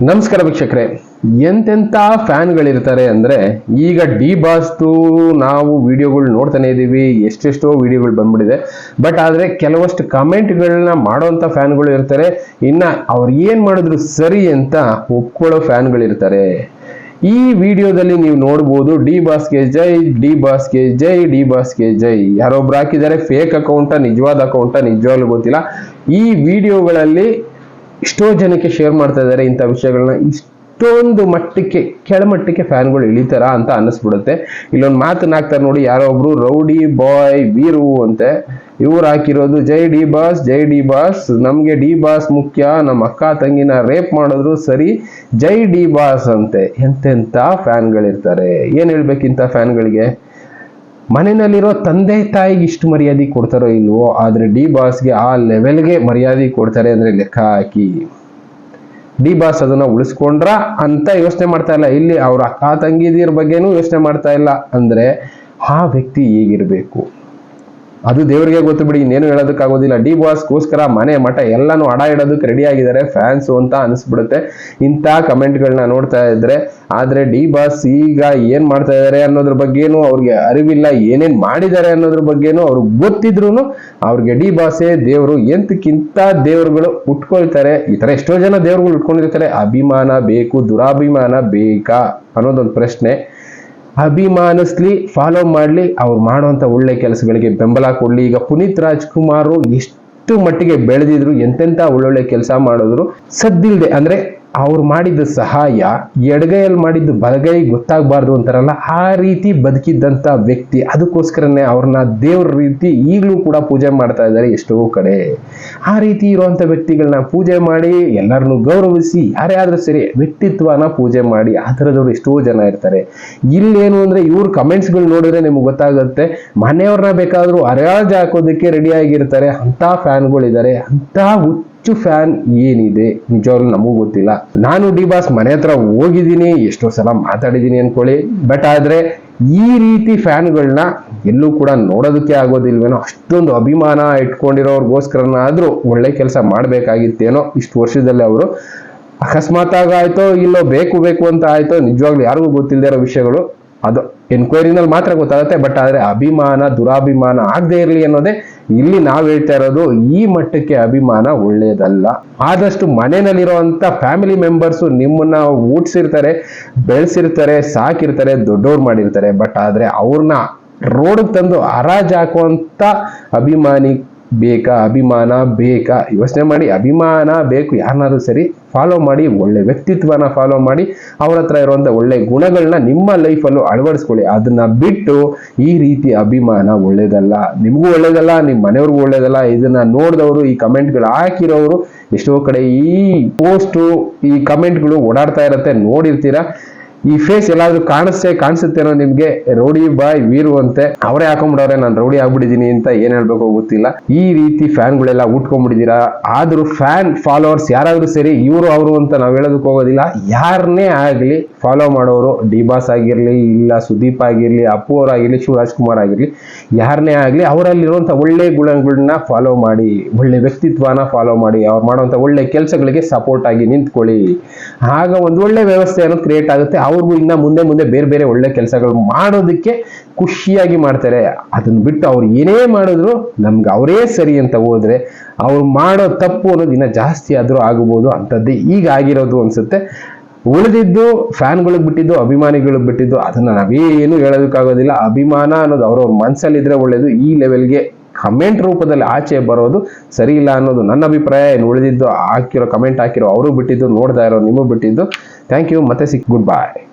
ನಮಸ್ಕಾರ ವೀಕ್ಷಕರೇ. ಎಂತೆಂಥ ಫ್ಯಾನ್ಗಳಿರ್ತಾರೆ ಅಂದರೆ ಈಗ ಡಿ ಬಾಸ್ದು ನಾವು ವಿಡಿಯೋಗಳು ನೋಡ್ತಾನೆ ಇದ್ದೀವಿ ಎಷ್ಟೆಷ್ಟೋ ವಿಡಿಯೋಗಳು ಬಂದ್ಬಿಟ್ಟಿದೆ. ಬಟ್ ಆದರೆ ಕೆಲವಷ್ಟು ಕಮೆಂಟ್ಗಳನ್ನ ಮಾಡೋವಂಥ ಫ್ಯಾನ್ಗಳು ಇರ್ತಾರೆ. ಇನ್ನು ಅವ್ರು ಏನು ಮಾಡಿದ್ರು ಸರಿ ಅಂತ ಒಪ್ಕೊಳ್ಳೋ ಫ್ಯಾನ್ಗಳಿರ್ತಾರೆ ಈ ವಿಡಿಯೋದಲ್ಲಿ ನೀವು ನೋಡ್ಬೋದು, ಡಿ ಬಾಸ್ಗೆ ಜೈ, ಡಿ ಬಾಸ್ಗೆ ಜೈ, ಡಿ ಬಾಸ್ಗೆ ಜೈ. ಯಾರೊಬ್ರು ಹಾಕಿದ್ದಾರೆ ಫೇಕ್ ಅಕೌಂಟ ನಿಜವಾದ ಅಕೌಂಟ ನಿಜವಾಗ್ಲೂ ಗೊತ್ತಿಲ್ಲ. ಈ ವಿಡಿಯೋಗಳಲ್ಲಿ ಎಷ್ಟೋ ಜನಕ್ಕೆ ಶೇರ್ ಮಾಡ್ತಾ ಇದ್ದಾರೆ ಇಂಥ ವಿಷಯಗಳನ್ನ ಇಷ್ಟೊಂದು ಮಟ್ಟಕ್ಕೆ, ಕೆಳಮಟ್ಟಕ್ಕೆ ಫ್ಯಾನ್ಗಳು ಇಳಿತಾರ ಅಂತ ಅನ್ನಿಸ್ಬಿಡುತ್ತೆ. ಇಲ್ಲೊಂದು ಮಾತನ್ನ ಹಾಕ್ತಾರೆ ನೋಡಿ, ಯಾರೋ ಒಬ್ರು ರೌಡಿ ಬಾಯ್ ವೀರು ಅಂತೆ. ಇವ್ರು ಹಾಕಿರೋದು, ಜೈ ಡಿ ಬಾಸ್, ಜೈ ಡಿ ಬಾಸ್, ನಮಗೆ ಡಿ ಬಾಸ್ ಮುಖ್ಯ ನಮ್ಮ ಅಕ್ಕ ತಂಗಿನ ರೇಪ್ ಮಾಡಿದ್ರು ಸರಿ, ಜೈ ಡಿ ಬಾಸ್ ಅಂತೆ. ಎಂತೆಂಥ ಫ್ಯಾನ್ಗಳಿರ್ತಾರೆ ಏನು ಹೇಳ್ಬೇಕಿಂತ ಫ್ಯಾನ್ಗಳಿಗೆ ಮನೆಯಲ್ಲಿರೋ ತಂದೆ ತಾಯಿಗೆ ಇಷ್ಟು ಮರ್ಯಾದೆ ಕೊಡ್ತಾರೋ ಇಲ್ವೋ, ಆದರೆ ಡಿ ಬಾಸ್ಗೆ ಆ ಲೆವೆಲ್ಗೆ ಮರ್ಯಾದೆ ಕೊಡ್ತಾರೆ ಅಂದರೆ ಲೆಕ್ಕ ಹಾಕಿ. ಡಿ ಬಾಸ್ ಅದನ್ನು ಉಳಿಸ್ಕೊಂಡ್ರ ಅಂತ ಯೋಚನೆ ಮಾಡ್ತಾ ಇಲ್ಲ. ಇಲ್ಲಿ ಅವ್ರ ಅಕ್ಕ ತಂಗಿದಿರ ಬಗ್ಗೆನೂ ಯೋಚನೆ ಮಾಡ್ತಾ ಇಲ್ಲ. ಅಂದರೆ ಆ ವ್ಯಕ್ತಿ ಹೇಗಿರ್ಬೇಕು? ಅದು ದೇವರಿಗೆ ಗೊತ್ತು ಬಿಡಿ, ಇನ್ನೇನು ಹೇಳೋದಕ್ಕಾಗೋದಿಲ್ಲ. ಡಿ ಬಾಸ್ಗೋಸ್ಕರ ಮನೆ, ಮಠ ಎಲ್ಲಾನು ಅಡ ಇಡೋದಕ್ಕೆ ರೆಡಿ ಆಗಿದ್ದಾರೆ ಫ್ಯಾನ್ಸು ಅಂತ ಅನಿಸ್ಬಿಡುತ್ತೆ. ಇಂಥ ಕಮೆಂಟ್ಗಳನ್ನ ನೋಡ್ತಾ ಇದ್ರೆ, ಆದರೆ ಡಿ ಬಾಸ್ ಈಗ ಏನು ಮಾಡ್ತಾ ಇದ್ದಾರೆ ಅನ್ನೋದ್ರ ಬಗ್ಗೆನೂ ಅವ್ರಿಗೆ ಅರಿವಿಲ್ಲ, ಏನೇನು ಮಾಡಿದ್ದಾರೆ ಅನ್ನೋದ್ರ ಬಗ್ಗೆನೂ ಅವ್ರಿಗೆ ಗೊತ್ತಿದ್ರು ಅವ್ರಿಗೆ ಡಿ ಬಾಸೇ ದೇವರು, ಎಂತಕ್ಕಿಂತ ದೇವರುಗಳು ಉಟ್ಕೊಳ್ತಾರೆ, ಈ ಥರ ಎಷ್ಟೋ ಜನ ದೇವರುಗಳು ಉಟ್ಕೊಂಡಿರ್ತಾರೆ, ಅಭಿಮಾನ ಬೇಕು, ದುರಾಭಿಮಾನ ಬೇಕಾ ಅನ್ನೋದೊಂದು ಪ್ರಶ್ನೆ. ಅಭಿಮಾನಿಸ್ಲಿ ಫಾಲೋ ಮಾಡಲಿ, ಅವ್ರು ಮಾಡುವಂಥ ಒಳ್ಳೆ ಕೆಲಸಗಳಿಗೆ ಬೆಂಬಲ ಕೊಡಲಿ. ಈಗ ಪುನೀತ್ ರಾಜ್ಕುಮಾರ್ ಎಷ್ಟು ಮಟ್ಟಿಗೆ ಬೆಳೆದಿದ್ರು ಎಂತೆಂಥ ಒಳ್ಳೊಳ್ಳೆ ಕೆಲಸ ಮಾಡಿದ್ರು, ಸದ್ದಿಲ್ದೆ. ಅಂದ್ರೆ ಅವ್ರು ಮಾಡಿದ ಸಹಾಯ, ಎಡಗೈಯಲ್ಲಿ ಮಾಡಿದ್ದು ಬಲಗೈ ಗೊತ್ತಾಗಬಾರ್ದು ಅಂತಾರಲ್ಲ, ಆ ರೀತಿ ಬದುಕಿದ್ದಂಥ ವ್ಯಕ್ತಿ, ಅದಕ್ಕೋಸ್ಕರನೇ ಅವ್ರನ್ನ ದೇವ್ರ ರೀತಿ ಈಗಲೂ ಕೂಡ ಪೂಜೆ ಮಾಡ್ತಾ ಇದ್ದಾರೆ ಎಷ್ಟೋ ಕಡೆ. ಆ ರೀತಿ ಇರುವಂಥ ವ್ಯಕ್ತಿಗಳನ್ನ ಪೂಜೆ ಮಾಡಿ, ಎಲ್ಲರನ್ನು ಗೌರವಿಸಿ, ಯಾರೇ ಆದರೂ ಸರಿ ವ್ಯಕ್ತಿತ್ವನ ಪೂಜೆ ಮಾಡಿ, ಆ ಥರದವ್ರು ಎಷ್ಟೋ ಜನ ಇರ್ತಾರೆ. ಇಲ್ಲೇನು ಅಂದರೆ ಇವ್ರ ಕಮೆಂಟ್ಸ್ಗಳು ನೋಡಿದ್ರೆ ನಿಮ್ಗೆ ಗೊತ್ತಾಗುತ್ತೆ, ಮನೆಯವ್ರನ್ನ ಬೇಕಾದರೂ ಅರಾಜ್ ಹಾಕೋದಕ್ಕೆ ರೆಡಿಯಾಗಿರ್ತಾರೆ ಅಂಥ ಫ್ಯಾನ್ಗಳಿದ್ದಾರೆ ಅಂತ ಹುಚ್ಚು ಫ್ಯಾನ್ ಏನಿದೆ ನಿಜವಾಗ್ಲೂ ನಮಗೂ ಗೊತ್ತಿಲ್ಲ. ನಾನು ಡಿ ಬಾಸ್ ಮನೆ ಹತ್ರ ಹೋಗಿದ್ದೀನಿ, ಎಷ್ಟೋ ಸಲ ಮಾತಾಡಿದ್ದೀನಿ ಅನ್ಕೊಳ್ಳಿ. ಬಟ್ ಆದ್ರೆ ಈ ರೀತಿ ಫ್ಯಾನ್ಗಳನ್ನ ಎಲ್ಲೂ ಕೂಡ ನೋಡೋದಕ್ಕೆ ಆಗೋದಿಲ್ವೇನೋ, ಅಷ್ಟೊಂದು ಅಭಿಮಾನ ಇಟ್ಕೊಂಡಿರೋರ್ಗೋಸ್ಕರನಾದ್ರೂ ಒಳ್ಳೆ ಕೆಲಸ ಮಾಡಬೇಕಾಗಿತ್ತೇನೋ ಇಷ್ಟು ವರ್ಷದಲ್ಲಿ ಅವರು. ಅಕಸ್ಮಾತ್ ಆಗಾಯ್ತೋ ಇಲ್ಲೋ ಬೇಕು ಬೇಕು ಅಂತ ಆಯ್ತೋ, ನಿಜವಾಗ್ಲೂ ಯಾರಿಗೂ ಗೊತ್ತಿಲ್ಲದೆ ಇರೋ ವಿಷಯಗಳು, ಅದು ಎನ್ಕ್ವೈರಿನಲ್ಲಿ ಮಾತ್ರ ಗೊತ್ತಾಗುತ್ತೆ. ಬಟ್ ಆದರೆ ಅಭಿಮಾನ, ದುರಾಭಿಮಾನ ಆಗದೆ ಇರಲಿ ಅನ್ನೋದೇ ಇಲ್ಲಿ ನಾವು ಹೇಳ್ತಾ ಇರೋದು ಈ ಮಟ್ಟಕ್ಕೆ ಅಭಿಮಾನ ಒಳ್ಳೆಯದಲ್ಲ ಆದಷ್ಟು ಮನೆಯಲ್ಲಿರುವಂತ ಫ್ಯಾಮಿಲಿ ಮೆಂಬರ್ಸ್ ನಿಮ್ಮನ್ನ ಊಟಿಸಿರ್ತಾರೆ, ಬೆಳೆಸಿರ್ತಾರೆ, ಸಾಕಿರ್ತಾರೆ, ದೊಡ್ಡವ್ರು ಮಾಡಿರ್ತಾರೆ. ಬಟ್ ಆದ್ರೆ ಅವ್ರನ್ನ ರೋಡ್ ತಂದು ಹರಾಜ್ ಹಾಕುವಂತ ಅಭಿಮಾನಿ ಬೇಕಾ ಅಭಿಮಾನ ಬೇಕಾ? ಯೋಚನೆ ಮಾಡಿ ಅಭಿಮಾನ ಬೇಕು, ಯಾರನ್ನಾದ್ರೂ ಸರಿ ಫಾಲೋ ಮಾಡಿ, ಒಳ್ಳೆ ವ್ಯಕ್ತಿತ್ವನ ಫಾಲೋ ಮಾಡಿ, ಅವ್ರ ಹತ್ರ ಇರುವಂತ ಒಳ್ಳೆ ಗುಣಗಳನ್ನ ನಿಮ್ಮ ಲೈಫಲ್ಲೂ ಅಳವಡಿಸ್ಕೊಳ್ಳಿ. ಅದನ್ನ ಬಿಟ್ಟು ಈ ರೀತಿ ಅಭಿಮಾನ ಒಳ್ಳೇದಲ್ಲ. ನಿಮಗೂ ಒಳ್ಳೇದಲ್ಲ ನಿಮ್ಮ ಮನೆಯವ್ರಿಗೂ ಒಳ್ಳೇದಲ್ಲ. ಇದನ್ನ ನೋಡಿದವರು, ಈ ಕಮೆಂಟ್ಗಳು ಹಾಕಿರೋರು ಎಷ್ಟೋ ಕಡೆ ಈ ಪೋಸ್ಟು ಈ ಕಮೆಂಟ್ಗಳು ಓಡಾಡ್ತಾ ಇರತ್ತೆ. ನೋಡಿರ್ತೀರಾ? ಈ ಫೇಸ್ ಎಲ್ಲಾದ್ರೂ ಕಾಣಿಸ್ತೇ ಕಾಣಿಸುತ್ತೇನೋ ನಿಮ್ಗೆ ರೌಡಿ ಬಾಯ್ ವೀರು ಅಂತೆ, ಅವರೇ ಹಾಕೊಂಡ್ಬಿಡವ್ರೆ ನಾನು ರೌಡಿ ಆಗ್ಬಿಟ್ಟಿದೀನಿ ಅಂತ ಏನ್ ಹೇಳ್ಬೇಕು ಗೊತ್ತಿಲ್ಲ. ಈ ರೀತಿ ಫ್ಯಾನ್ಗಳೆಲ್ಲ ಉಟ್ಕೊಂಡ್ಬಿಟ್ಟಿದೀರಾ ಆದ್ರೂ ಫ್ಯಾನ್ ಫಾಲೋವರ್ಸ್ ಯಾರಾದ್ರೂ ಸರಿ ಇವರು ಅವರು ಅಂತ ನಾವ್ ಹೇಳೋದಕ್ಕೆ ಹೋಗೋದಿಲ್ಲ. ಯಾರನ್ನೇ ಆಗ್ಲಿ ಫಾಲೋ ಮಾಡೋರು ಡಿ ಬಾಸ್ ಆಗಿರ್ಲಿ, ಇಲ್ಲ ಸುದೀಪ್ ಆಗಿರ್ಲಿ, ಅಪ್ಪು ಅವರಾಗಿರ್ಲಿ, ಶಿವರಾಜ್ ಕುಮಾರ್ ಆಗಿರ್ಲಿ ಯಾರನ್ನೇ ಆಗ್ಲಿ ಅವರಲ್ಲಿರುವಂತ ಒಳ್ಳೆ ಗುಣಗಳನ್ನ ಫಾಲೋ ಮಾಡಿ, ಒಳ್ಳೆ ವ್ಯಕ್ತಿತ್ವನ ಫಾಲೋ ಮಾಡಿ, ಅವ್ರು ಮಾಡುವಂತ ಒಳ್ಳೆ ಕೆಲಸಗಳಿಗೆ ಸಪೋರ್ಟ್ ಆಗಿ ನಿಂತ್ಕೊಳ್ಳಿ. ಆಗ ಒಂದು ಒಳ್ಳೆ ವ್ಯವಸ್ಥೆ ಅನ್ನೋದು ಕ್ರಿಯೇಟ್ ಆಗುತ್ತೆ. ಅವ್ರಿಗೂ ಇನ್ನ ಮುಂದೆ ಮುಂದೆ ಬೇರೆ ಬೇರೆ ಒಳ್ಳೆ ಕೆಲಸಗಳು ಮಾಡೋದಕ್ಕೆ ಖುಷಿಯಾಗಿ ಮಾಡ್ತಾರೆ. ಅದನ್ನ ಬಿಟ್ಟು ಅವ್ರು ಏನೇ ಮಾಡಿದ್ರು ನಮ್ಗೆ ಅವರೇ ಸರಿ ಅಂತ ಹೋದ್ರೆ ಅವ್ರು ಮಾಡೋ ತಪ್ಪು ಅನ್ನೋದು ಇನ್ನ ಜಾಸ್ತಿ ಆದರೂ ಆಗಬಹುದು ಅಂಥದ್ದೇ ಈಗ ಆಗಿರೋದು ಅನ್ಸುತ್ತೆ. ಉಳಿದಿದ್ದು ಫ್ಯಾನ್ಗಳಿಗೆ ಬಿಟ್ಟಿದ್ದು, ಅಭಿಮಾನಿಗಳಿಗೆ ಬಿಟ್ಟಿದ್ದು, ಅದನ್ನ ನಾವೇನು ಹೇಳೋದಕ್ಕಾಗೋದಿಲ್ಲ. ಅಭಿಮಾನ ಅನ್ನೋದು ಅವ್ರವ್ರ ಮನಸ್ಸಲ್ಲಿದ್ದರೆ ಒಳ್ಳೇದು. ಈ ಲೆವೆಲ್ಗೆ ಕಮೆಂಟ್ ರೂಪದಲ್ಲಿ ಆಚೆ ಬರೋದು ಸರಿ ಇಲ್ಲ ಅನ್ನೋದು ನನ್ನ ಅಭಿಪ್ರಾಯ. ಏನು ಉಳಿದಿದ್ದು ಹಾಕಿರೋ ಕಮೆಂಟ್ ಹಾಕಿರೋ, ಅವರು ಬಿಟ್ಟಿದ್ದು ನೋಡ್ತಾ ಇರೋ ನಿಮಗೂ ಬಿಟ್ಟಿದ್ದು. ಥ್ಯಾಂಕ್ ಯು ಮತ್ತೆ ಸಿಕ್ ಗುಡ್ ಬಾಯ್